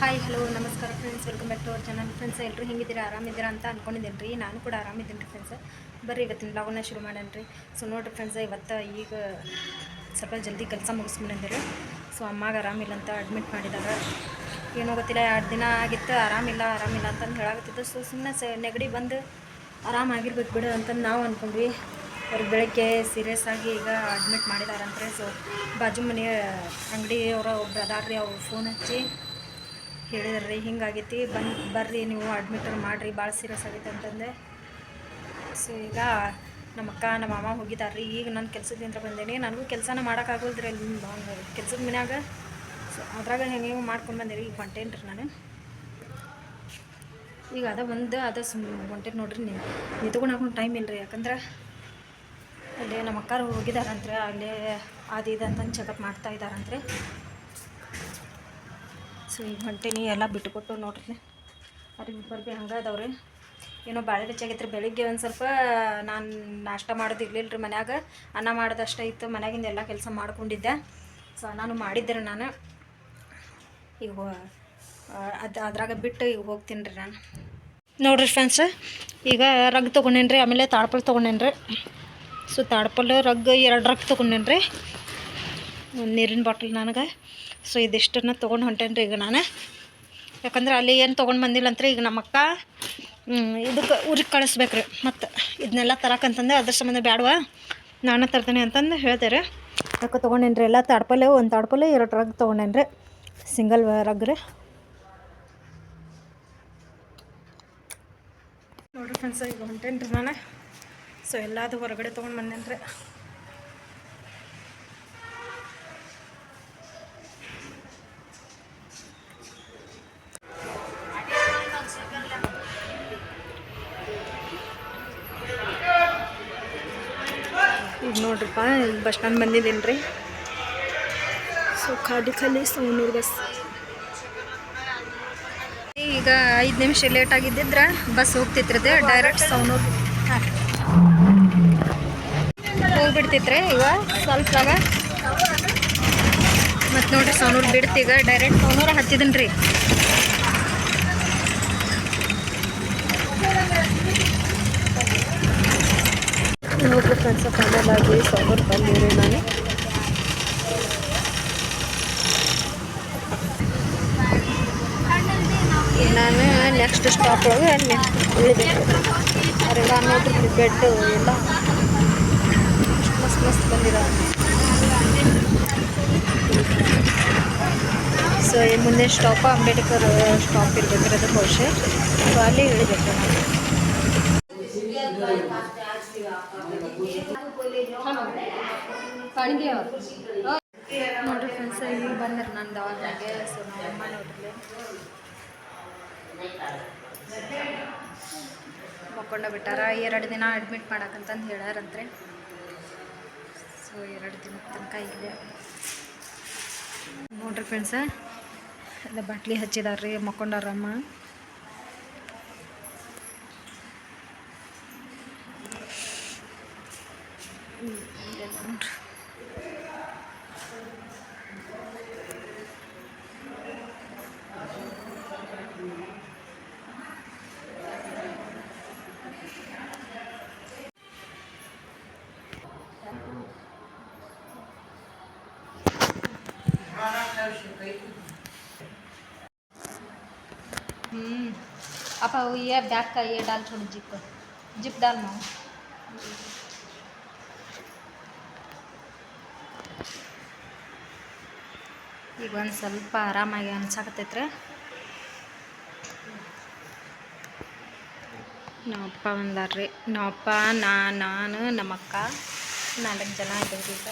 Hi hello ನಮಸ್ಕಾರ friends welcome back to our channel friends ಎಲ್ಲರೂ ಹೆಂಗಿದ್ದೀರಾ? ಆರಾಮಿದ್ದೀರಾ ಅಂತ ಅಂದ್ಕೊಂಡಿದ್ದೀನಿ ರೀ ನಾನು ಕೂಡ ಆರಾಮಿದ್ದೀನಿ ರೀ ಫ್ರೆಂಡ್ಸ್ ಬರ್ರಿ, ಇವತ್ತಿನ ಲಾಗನ್ನ ಶುರು ಮಾಡೋಣ ರೀ ಸೊ ನೋಡಿರಿ ಫ್ರೆಂಡ್ಸ್ ಇವತ್ತು ಈಗ ಸ್ವಲ್ಪ ಜಲ್ದಿ ಕೆಲಸ ಮುಗಿಸ್ಬಿಟ್ಟಿದ್ದೀರಿ ಸೊ ಅಮ್ಮಾಗ ಆರಾಮಿಲ್ಲ ಅಂತ ಅಡ್ಮಿಟ್ ಮಾಡಿದಾಗ ಏನೋ ಗೊತ್ತಿಲ್ಲ, ಎರಡು ದಿನ ಆಗಿತ್ತು. ಆರಾಮಿಲ್ಲ ಆರಾಮಿಲ್ಲ ಅಂತಂದು ಹೇಳಾಕತ್ತಿದ್ದು ಸೊ ಸುಮ್ಮನೆ ಸ, ನೆಗಡಿ ಬಂದು ಆರಾಮಾಗಿರ್ಬೇಕು ಬಿಡು ಅಂತಂದು ನಾವು ಅಂದ್ಕೊಂಡ್ವಿ ಅವ್ರಿಗೆ ಬೆಳಗ್ಗೆ ಸೀರಿಯಸ್ ಆಗಿ ಈಗ ಅಡ್ಮಿಟ್ ಮಾಡಿದಾರಂದ್ರೆ ಸೊ ಬಾಜು ಮನೆಯ ಅಂಗಡಿಯವರ ಒಬ್ರು ಅದಾರ್ರಿ. ಅವ್ರು ಫೋನ್ ಹಚ್ಚಿ ಹೇಳಿದ್ರಿ, ಹಿಂಗಾಗೈತಿ, ಬಂದು, ಬರ್ರಿ, ನೀವು ಅಡ್ಮಿಟ್ ಮಾಡಿರಿ, ಭಾಳ ಸೀರಿಯಸ್ ಆಗೈತೆ ಅಂತಂದೆ. ಸೊ ಈಗ ನಮ್ಮ ಅಕ್ಕ, ನಮ್ಮ ಮಾಮ ಹೋಗಿದಾರ್ರಿ, ಈಗ ನಾನು ಕೆಲಸದಿಂದ ಬಂದೇನಿ. ನನಗೂ ಕೆಲಸನ ಮಾಡೋಕ್ಕಾಗಲ್ದ್ರಿ ಅಲ್ಲಿ ಕೆಲಸದ ಮನ್ಯಾಗ. ಸೊ ಅದ್ರಾಗ ಹೆಂಗೆ ಹೆಂಗೆ ಮಾಡ್ಕೊಂಡು ಬಂದೇವೆ ಈಗ ಹೊಂಟೇನ್ರಿ ರೀ ನಾನು. ಈಗ ಅದ ಒಂದು, ಅದ ಸುಮ್ ಹೊಂಟೇನು ನೋಡ್ರಿ ನೀವು ನಿತ್ಕೊಂಡು ಹಾಕೊಂಡು ಟೈಮ್ ಇಲ್ಲ ರೀ ಯಾಕಂದ್ರೆ ಅಲ್ಲಿ ನಮ್ಮ ಅಕ್ಕಾರು ಹೋಗಿದಾರಂತ್ರೆ, ಅಲ್ಲೇ ಅದು ಇದು ಅಂತಂದು ಚೆಕಪ್ ಮಾಡ್ತಾ ಇದ್ದಾರಂತ್ರೆ ಸೊ, ಈಗ ಹೊಂಟೀನಿ, ಎಲ್ಲ ಬಿಟ್ಟುಕೊಟ್ಟು ನೋಡ್ರಿ. ಅವ್ರಿಗೆ ಬರ್ಬಿ ಹಂಗೆ ಅದಾವ್ರಿ ಏನೋ ಭಾಳ ರೀ ಬೆಳಿಗ್ಗೆ ಒಂದು ಸ್ವಲ್ಪ, ನಾನು ನಾಷ್ಟ ಮಾಡೋದು ಇರಲಿಲ್ಲ ರೀ ಮನ್ಯಾಗ. ಅನ್ನ ಮಾಡೋದಷ್ಟೇ ಇತ್ತು, ಮನ್ಯಾಗಿಂದ ಎಲ್ಲ ಕೆಲಸ ಮಾಡ್ಕೊಂಡಿದ್ದೆ. ಸೊ ನಾನು ಮಾಡಿದ್ದೆ ರೀ ನಾನು. ಈಗ ಅದು, ಅದ್ರಾಗ ಬಿಟ್ಟು ಈಗ ಹೋಗ್ತೀನಿ ರೀ ನಾನು. ನೋಡ್ರಿ ಫ್ರೆಂಡ್ಸ್ ಈಗ ರಗ್ ತೊಗೊಂಡೇನ್ರಿ, ಆಮೇಲೆ ತಾಡ್ಪಲ್ ತೊಗೊಂಡೇನ್ರಿ. ಸೊ, ತಾಡ್ಪಲ್, ರಗ್ ಎರಡು ರಗ್ ತೊಗೊಂಡೇನ್ರಿ. ನೀರಿನ ಬಾಟಲ್ ನನಗೆ. ಸೊ ಇದಿಷ್ಟನ್ನು ತೊಗೊಂಡು ಹೊಂಟೇನ್ರಿ ಈಗ ನಾನು. ಯಾಕಂದ್ರೆ ಅಲ್ಲಿ ಏನು ತೊಗೊಂಡು ಬಂದಿಲ್ಲ ಅಂತ ಈಗ ನಮ್ಮ ಅಕ್ಕ ಇದಕ್ಕೆ ಊರಿಗೆ ಕಳಿಸ್ಬೇಕ್ರಿ. ಮತ್ತು ಇದನ್ನೆಲ್ಲ ತರಕಂತಂದು ಅದ್ರ ಸಂಬಂಧ ಬ್ಯಾಡವಾ? ನಾನು ತರ್ತೇನೆ ಅಂತಂದು ಹೇಳ್ದೆ ರೀ ಅದಕ್ಕೆ ತೊಗೊಂಡೇನ್ರಿ, ಎಲ್ಲ ತಾಡ್ಪಲ್ಲೆ, ಒಂದು ತಾಡ್ಪಲ್ಲೆ, ಎರಡು ರಗ್ ತೊಗೊಂಡೇನ್ರಿ. ಸಿಂಗಲ್ ರಗ್ ರೀ. ನೋಡಿರಿ ಫ್ರೆಂಡ್ಸ್ ಈಗ ಹೊಂಟೇನ್ರಿ ನಾನು. ಸೊ ಎಲ್ಲದು ಹೊರಗಡೆ ತೊಗೊಂಡು ಬಂದೇನಿ ರೀ ನೋಡ್ರಪ್ಪ ಬಸ್ ಸ್ಟ್ಯಾಂಡ್ ಬಂದಿದ್ದೀನಿ ರೀ ಸೊ ಖಾಲಿ ಖಾಲಿ ಸೌನೂರು ಬಸ್. ಈಗ ಐದು ನಿಮಿಷ ಲೇಟ್ ಆಗಿದ್ದಿದ್ರೆ ಬಸ್ ಹೋಗ್ತಿತ್ರದ ಡೈರೆಕ್ಟ್ ಸೌನೂರು. ಹೋಗ್ಬಿಡ್ತಿತ್ರಿ ಈಗ, ಸ್ವಲ್ಪ ಮತ್ತು ನೋಡ್ರಿ ಸೌನೂರು ಬಿಡ್ತೀಗ ಡೈರೆಕ್ಟ್ ಸೌನೂರ ಹತ್ತಿದನ್ ರೀ ನೋಡ್ರಿ ಫ್ರೆಂಡ್ಸ್ ಫೈನಲ್ ಆಗಿ ಸಾಂಬಾರು ಬಂದಿರಿ ನಾನು. ನಾನು ನೆಕ್ಸ್ಟ್ ಸ್ಟಾಪ್ ಒಳಗೆ ಇಳಿಬೇಕು ಅವರೆಲ್ಲ ನೋಡ್ರಿ ಕ್ರಿಕೆಟ್ ಎಲ್ಲ. ಮಸ್ತ್ ಮಸ್ತ್ ಬಂದಿರ ಸೊ ಈ ಮುಂದೆ ಸ್ಟಾಪ್ ಅಂಬೇಡ್ಕರ್ ಸ್ಟಾಪ್ ಇರ್ಬೇಕಿರೋದು ಬಹುಶಃ. ಸೊ ಅಲ್ಲಿ ಇಳಿಬೇಕು ನಾನು ನೋಡ್ರಿ ಫ್ರೆಂಡ್ಸ್ ಇಲ್ಲಿ ಬಂದ್ರೆ ನಾನು ದವಾಖಾನೆಗೆ ಸೊ ನಮ್ಮ ಅಮ್ಮ ನೋಡ್ರಿ ಮಕ್ಕೊಂಡ ಬಿಟ್ಟಾರ. ಎರಡು ದಿನ ಅಡ್ಮಿಟ್ ಮಾಡಕ್ಕಂತಂದು ಹೇಳ್ಯಾರಂತ್ರಿ ಸೊ ಎರಡು ದಿನ ತನಕ ಇಲ್ಲೇ. ನೋಡ್ರಿ ಫ್ರೆಂಡ್ಸ ಎಲ್ಲ ಬಾಟ್ಲಿ ಹಚ್ಚಿದಾರ್ರಿ ಮಕ್ಕೊಂಡಾರಮ್ಮ ನೋಡ್ರಿ. આવશે હમ ಅಪ್ಪ ಏ ಬ್ಯಾಕ್ ಏ ಡಾಲ್ ಥೋಡಿ ಜಿಪ್? ಜಿಪ್ ಡಾಲ್ ಈಗ ಒಂದು ಸ್ವಲ್ಪ ಆರಾಮಾಗಿ ಅನ್ಸಾಕತ್ತೈತ್ರಿ. ನಮ್ಮಪ್ಪ ಒಂದಾರ್ರಿ ನಮ್ಮಪ್ಪ, ನಾ, ನಾನು, ನಮ್ಮಕ್ಕ ನಾಲ್ಕು ಜನ ಇದ್ದೀವಿ ಈಗ.